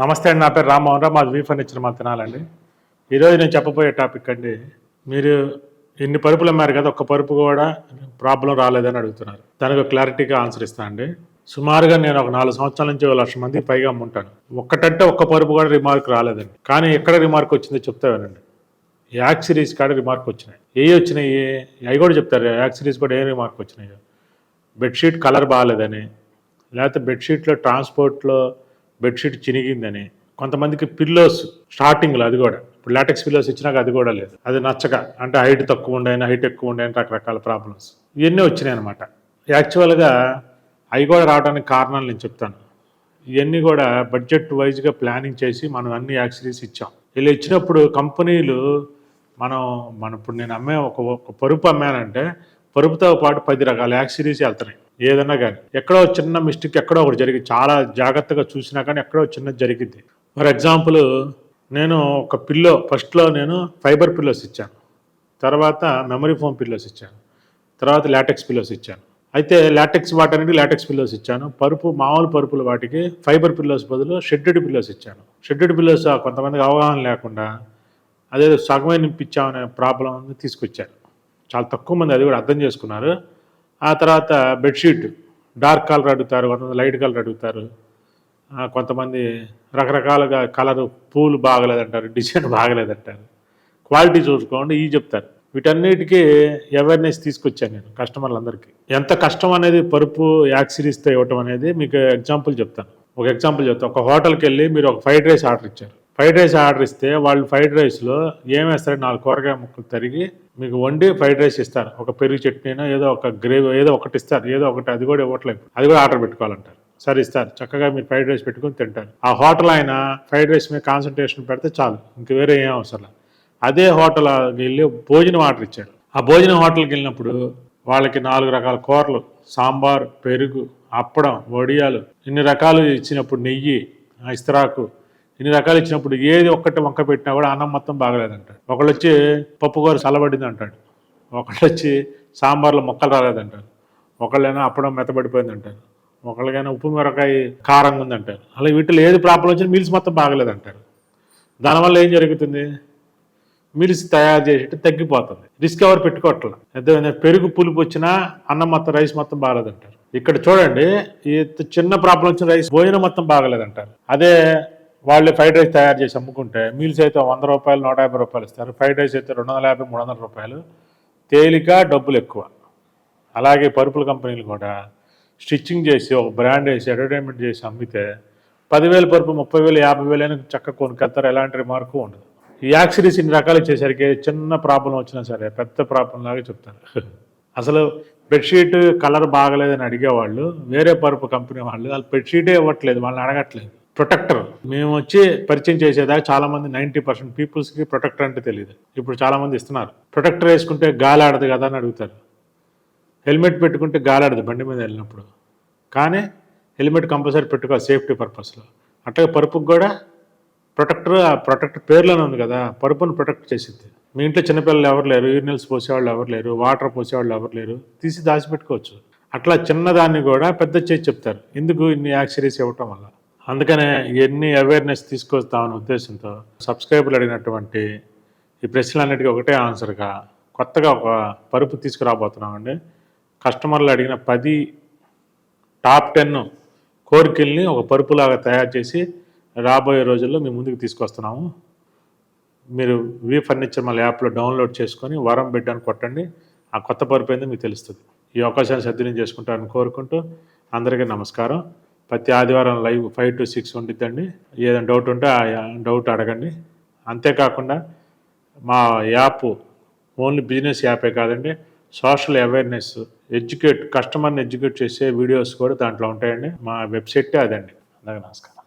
నమస్తే అండి నా పేరు రామ్మోహన్ రావు. మాది వీ ఫర్నిచర్ మా తినాలండి. ఈరోజు నేను చెప్పబోయే టాపిక్ అండి మీరు ఎన్ని పరుపులు అమ్మారు కదా ఒక్క పరుపు కూడా ప్రాబ్లం రాలేదని అడుగుతున్నారు. దానికి క్లారిటీగా ఆన్సర్ ఇస్తాను అండి. సుమారుగా నేను ఒక నాలుగు సంవత్సరాల నుంచి ఒక లక్ష మందికి పైగా అమ్ముంటాను. ఒక్కటంటే ఒక్క పరుపు కూడా రిమార్క్ రాలేదండి. కానీ ఎక్కడ రిమార్క్ వచ్చిందో చెప్తావేనండి యాక్ సిరీస్ కాడ రిమార్క్ వచ్చినాయి. ఏ వచ్చినాయి? అవి కూడా చెప్తారు. యాక్ సిరీస్ కూడా ఏ రిమార్క్ వచ్చినాయో. బెడ్షీట్ కలర్ బాగాలేదని లేకపోతే బెడ్షీట్లో ట్రాన్స్పోర్ట్లో బెడ్షీట్ చినిగిందని. కొంతమందికి పిల్లోస్ స్టార్టింగ్లో అది కూడా. ఇప్పుడు లాటెక్స్ పిల్లోస్ ఇచ్చినాక అది కూడా లేదు. అది నచ్చక. అంటే హైట్ తక్కువ ఉండని హైట్ ఎక్కువ ఉండని రకరకాల ప్రాబ్లమ్స్ ఇవన్నీ వచ్చినాయి అనమాట యాక్చువల్గా అవి కూడా రావడానికి కారణాలు నేను చెప్తాను. ఇవన్నీ కూడా బడ్జెట్ వైజ్గా ప్లానింగ్ చేసి మనం అన్ని యాక్సరీస్ ఇచ్చాం. ఇలా ఇచ్చినప్పుడు కంపెనీలు మనం మన ఇప్పుడు నేను అమ్మే ఒక ఒక పరుపు అమ్మానంటే పరుపుతో పాటు పది రకాల యాక్సిరీస్ వెళ్తున్నాయి. ఏదన్నా కానీ. ఎక్కడో చిన్న మిస్టేక్ ఎక్కడో ఒకటి జరిగింది. చాలా జాగ్రత్తగా చూసినా కానీ ఎక్కడో చిన్నది జరిగింది. ఫర్ ఎగ్జాంపుల్ నేను ఒక పిల్లో ఫస్ట్లో నేను ఫైబర్ పిల్లోస్ ఇచ్చాను. తర్వాత మెమరీ ఫోమ్ పిల్లోస్ ఇచ్చాను. తర్వాత లాటెక్స్ పిల్లోస్ ఇచ్చాను. అయితే లాటెక్స్ వాటనికి లాటెక్స్ పిల్లోస్ ఇచ్చాను. పరుపు మామూలు పరుపుల వాటికి ఫైబర్ పిల్లోస్ బదులు షెడ్యూడ్ పిల్లోస్ ఇచ్చాను. షెడ్యూడ్ పిల్లోస్ కొంతమందికి అవగాహన లేకుండా అదే సగమైన పిచ్చామనే ప్రాబ్లం తీసుకొచ్చాను. చాలా తక్కువ మంది అది కూడా అర్థం చేసుకున్నారు. ఆ తర్వాత బెడ్షీట్ డార్క్ కలర్ అడుగుతారు కొంతమంది లైట్ కలర్ అడుగుతారు. కొంతమంది రకరకాలుగా కలరు పూలు బాగలేదంటారు డిజైన్ బాగలేదంటారు. క్వాలిటీ చూసుకోండి ఇవి చెప్తారు. వీటన్నిటికీ అవేర్నెస్ తీసుకొచ్చాను నేను కస్టమర్లందరికీ. ఎంత కష్టం అనేది పరుపు యాక్సిరీస్తో ఇవ్వటం అనేది మీకు ఎగ్జాంపుల్ చెప్తాను. ఒక ఎగ్జాంపుల్ చెప్తాను. ఒక హోటల్కి వెళ్ళి మీరు ఒక ఫ్రైడ్ రైస్ ఆర్డర్ ఇచ్చారు. ఫ్రైడ్ రైస్ ఆర్డర్ ఇస్తే వాళ్ళు ఫ్రైడ్ రైస్లో ఏం వేస్తారు నాలుగు కూరగాయ ముక్కలు తరిగి మీకు వండి ఫ్రైడ్ రైస్ ఇస్తారు. ఒక పెరుగు చట్నీనో ఏదో ఒక గ్రేవీ ఏదో ఒకటి ఇస్తారు. ఏదో ఒకటి అది కూడా ఇవ్వట్లేదు. అది కూడా ఆర్డర్ పెట్టుకోవాలంటారు. సరే ఇస్తారు. చక్కగా మీరు ఫ్రైడ్ రైస్ పెట్టుకొని తింటారు. ఆ హోటల్ ఆయన ఫ్రైడ్ రైస్ మీద కాన్సన్ట్రేషన్ పెడితే చాలు. ఇంక వేరే ఏం అవసరం అదే హోటల్ వెళ్ళి భోజనం ఆర్డర్ ఇచ్చాడు. ఆ భోజనం హోటల్కి వెళ్ళినప్పుడు వాళ్ళకి నాలుగు రకాల కూరలు సాంబార్ పెరుగు అప్పడం వడియాలు ఇన్ని రకాలు ఇచ్చినప్పుడు నెయ్యి ఆ ఇస్తరాకు ఇన్ని రకాలు ఇచ్చినప్పుడు ఏది ఒక్కటి వంక పెట్టినా కూడా అన్నం మొత్తం బాగలేదంటాడు ఒకళ్ళు వచ్చి పప్పుగారు చల్లబడింది అంటాడు. ఒకళ్ళు వచ్చి సాంబార్లో మొక్కలు రాలేదంటారు. ఒకళ్ళైనా అప్పడం మెత్తబడిపోయింది అంటారు. ఒకళ్ళకైనా ఉప్పు మిరకాయ కారంగా ఉందంటారు అలా వీటిలో ఏది ప్రాబ్లం వచ్చినా మీల్స్ మొత్తం బాగలేదంటారు. దానివల్ల ఏం జరుగుతుంది? మిల్స్ తయారు చేసేట తగ్గిపోతుంది. రిస్క్ ఎవరు పెట్టుకోవట్ల? పెరుగు పులుపు వచ్చినా అన్నం మొత్తం రైస్ మొత్తం బాగలేదంటారు. ఇక్కడ చూడండి ఈ చిన్న ప్రాబ్లం వచ్చిన రైస్ భోజనం మొత్తం బాగలేదంటారు. అదే వాళ్ళు ఫ్రైడ్ రైస్ తయారు చేసి అమ్ముకుంటే మీల్స్ అయితే వంద రూపాయలు నూట యాభై రూపాయలు ఇస్తారు. ఫ్రైడ్ రైస్ అయితే రెండు వందల యాభై మూడు వందల రూపాయలు. తేలిక డబ్బులు ఎక్కువ. అలాగే పరుపుల కంపెనీలు కూడా స్టిచ్చింగ్ చేసి ఒక బ్రాండ్ వేసి అడ్వర్టైన్మెంట్ చేసి అమ్మితే పదివేల పరుపు ముప్పై వేలు యాభై వేలు అయినా చక్క కొనుక్కెత్తారు ఎలాంటి రిమార్కు ఉండదు. ఈ యాక్సిరీస్ ఇన్ని రకాలు ఇచ్చేసరికి చిన్న ప్రాబ్లం వచ్చినా సరే పెద్ద ప్రాబ్లం లాగా చెప్తారు. అసలు బెడ్షీట్ కలర్ బాగలేదని అడిగేవాళ్ళు వేరే పరుపు కంపెనీ వాళ్ళు వాళ్ళు బెడ్షీటే ఇవ్వట్లేదు వాళ్ళని అడగట్లేదు. ప్రొటెక్టర్. మేము వచ్చి పరిచయం చేసేదాకా చాలా మంది నైంటీ పర్సెంట్ పీపుల్స్కి ప్రొటెక్టర్ అంటే తెలియదు ఇప్పుడు చాలా మంది ఇస్తున్నారు. ప్రొటెక్టర్ వేసుకుంటే గాలి ఆడదు కదా అని అడుగుతారు. హెల్మెట్ పెట్టుకుంటే గాలాడదు బండి మీద వెళ్ళినప్పుడు. కానీ హెల్మెట్ కంపల్సరీ పెట్టుకోవాలి సేఫ్టీ పర్పస్లో అట్లాగే పరుపుకు కూడా ప్రొటెక్టర్ ఆ ప్రొటెక్టర్ పేర్లోనే ఉంది కదా పరుపును ప్రొటెక్ట్ చేసింది మీ ఇంట్లో చిన్నపిల్లలు ఎవరు లేరు యూరినల్స్ పోసేవాళ్ళు ఎవరు లేరు వాటర్ పోసేవాళ్ళు ఎవరు లేరు తీసి దాచిపెట్టుకోవచ్చు. అట్లా చిన్నదాన్ని కూడా పెద్ద చేసి చెప్తారు. ఎందుకు ఇన్ని యాక్సిరీస్ ఇవ్వటం వల్ల? అందుకనే ఎన్ని అవేర్నెస్ తీసుకొస్తామనే ఉద్దేశంతో సబ్స్క్రైబర్లు అడిగినటువంటి ఈ ప్రశ్నలన్నిటికీ ఒకటే ఆన్సర్గా కొత్తగా ఒక పరుపు తీసుకురాబోతున్నామండి. కస్టమర్లు అడిగిన పది టాప్ టెన్ కోరికల్ని ఒక పరుపులాగా తయారు చేసి రాబోయే రోజుల్లో మేము ముందుకు తీసుకొస్తున్నాము. మీరు వి ఫర్నిచర్ మళ్ళీ యాప్లో డౌన్లోడ్ చేసుకొని వరం బిడ్డ అని కొట్టండి. ఆ కొత్త పరుపు ఏందో మీకు తెలుస్తుంది. ఈ అవకాశాన్ని సద్వినియోగం చేసుకుంటారని కోరుకుంటూ అందరికీ నమస్కారం. ప్రతి ఆదివారం లైవ్ ఫైవ్ టు సిక్స్ ఉండిద్దండి. ఏదైనా డౌట్ ఉంటే ఆ డౌట్ అడగండి. అంతేకాకుండా మా యాప్ ఓన్లీ బిజినెస్ యాపే కాదండి సోషల్ అవేర్నెస్ ఎడ్యుకేట్ కస్టమర్ని ఎడ్యుకేట్ చేసే వీడియోస్ కూడా దాంట్లో ఉంటాయండి. మా వెబ్సైటే అదండి. అందరికీ నమస్కారం.